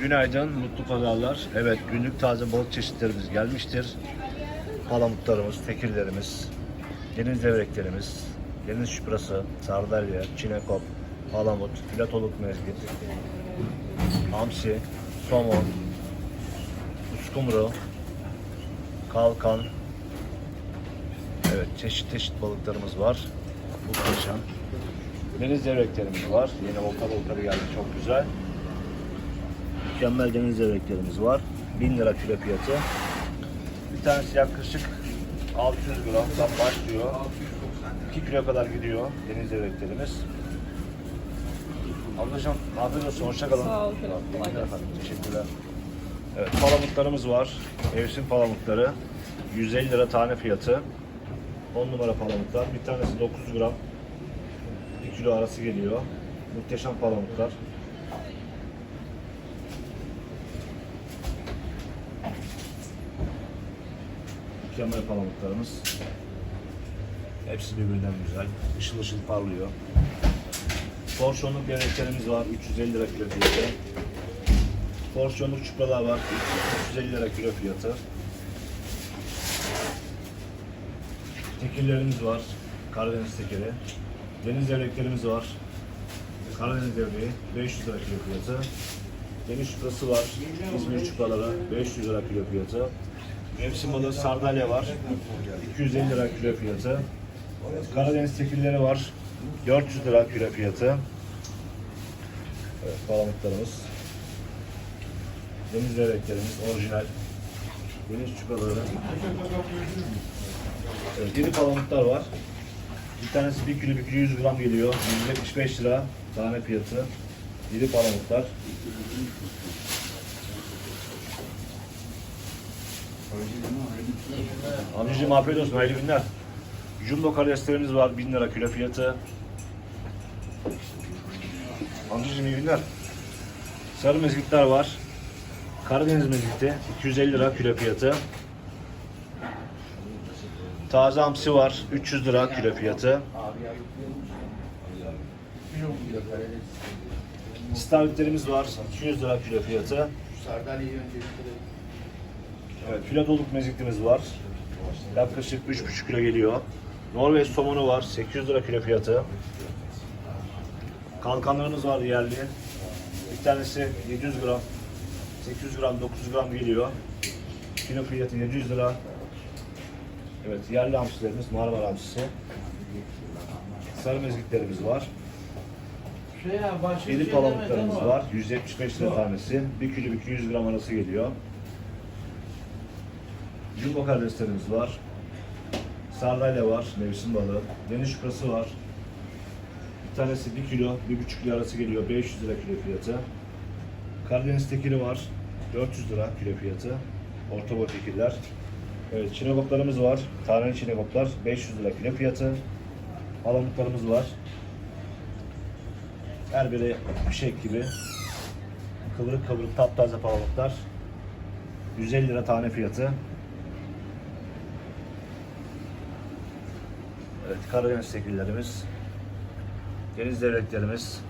Günaydın, mutlu pazarlar. Evet, günlük taze balık çeşitlerimiz gelmiştir. Palamutlarımız, tekirlerimiz, deniz levreklerimiz, deniz şüprası, sardalya, çinekop, palamut, filatoluk mezgit, hamsi, somon, uskumru, kalkan. Evet, çeşit çeşit balıklarımız var. Muhteşem. Deniz levreklerimiz var. Yeni olta balıkları geldi, çok güzel. Mükemmel deniz levreklerimiz var. 1000 lira kilo fiyatı. Bir tanesi yaklaşık 600 gramdan başlıyor. 2 kilo kadar gidiyor deniz levreklerimiz. Ablacığım afiyet olsun, hoşça kalın. Sağ ol, Kerem. Kolay gelsin. Efendim, teşekkürler. Evet, palamutlarımız var. Evsim palamutları. 150 lira tane fiyatı. 10 numara palamutlar. Bir tanesi 900 gram. 1 kilo arası geliyor. Muhteşem palamutlar. Mükemmel palamutlarımız. Hepsi birbirinden güzel. Işıl ışıl parlıyor. Porsiyonluk levreklerimiz var. 350 lira kilo fiyatı. Porsiyonluk çupralar var. 350 lira kilo fiyatı. Tekirlerimiz var. Karadeniz tekiri. Deniz levreklerimiz var. Karadeniz levreği 500 lira kilo fiyatı. Deniz çuprası var. İzmir çupraları 500 lira kilo fiyatı. Mevsim balığı sardalya var. 250 lira kilo fiyatı. Karadeniz tekilleri var. 400 lira kilo fiyatı. Evet, palamutlarımız. Deniz levreklerimiz orijinal. Deniz çupraları. Evet, diri palamutlar var. Bir tanesi 1 kilo 1 kilo 100 gram geliyor. 175 lira tane fiyatı. Diri palamutlar. Amcacığım afiyet olsun, hayırlı günler. Jumbo karyeslerimiz var, 1000 lira kilo fiyatı. Amcacığım iyi günler. Sarı mezgitler var. Karadeniz mezgiti, 250 lira kilo fiyatı. Taze hamsi var, 300 lira kilo fiyatı. İstavritlerimiz var, 200 lira kilo fiyatı. Evet, filatoluk meziklimiz var. Yaklaşık 3,5 kilo geliyor. Norveç somonu var, 800 lira kilo fiyatı. Kalkanlarımız var yerli. Bir tanesi 700 gram, 800 gram, 900 gram geliyor. Kilo fiyatı 700 lira. Evet, yerli hamsilerimiz Marmara hamsisi. Sarı mezgitlerimiz var. Yedi palamutlarımız var. 175 lira tanesi. 1 kilo 200 gram arası geliyor. Jumbo karideslerimiz var. Sardalya var, mevsim balığı. Deniz şükrası var. Bir tanesi 1 kilo, 1,5 kilo arası geliyor. 500 lira kilo fiyatı. Karadeniz tekiri var. 400 lira kilo fiyatı. Orta boy tekirler. Evet, çinekoplarımız var. Taneli çinekoplar 500 lira kilo fiyatı. Palamutlarımız var. Her biri fişek gibi. Kıvırık kıvırık taptaze palamutlar. 150 lira tane fiyatı. Evet, Karadeniz tekillerimiz. Deniz levreklerimiz.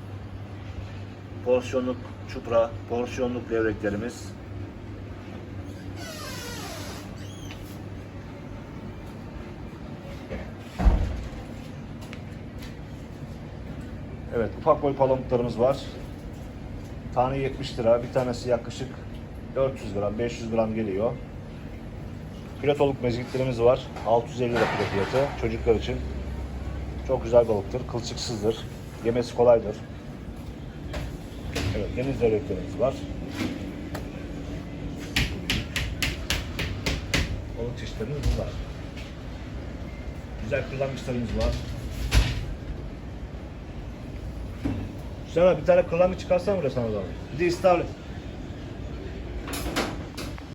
Porsiyonluk çupra, porsiyonluk levreklerimiz. Evet, ufak boy palamutlarımız var. Tane 70 lira, bir tanesi yaklaşık 400 gram, 500 gram geliyor. Pilatoluk mezgitlerimiz var. 650 lira kilo fiyatı çocuklar için. Çok güzel balıktır, kılçıksızdır. Yemesi kolaydır. Evet, deniz levreklerimiz var. Balık çeşitlerimiz bunlar. Güzel kırlangıçlarımız var. Abi bir tane kırlangıç çıkarsan buraya sana da. Bir de istavrit.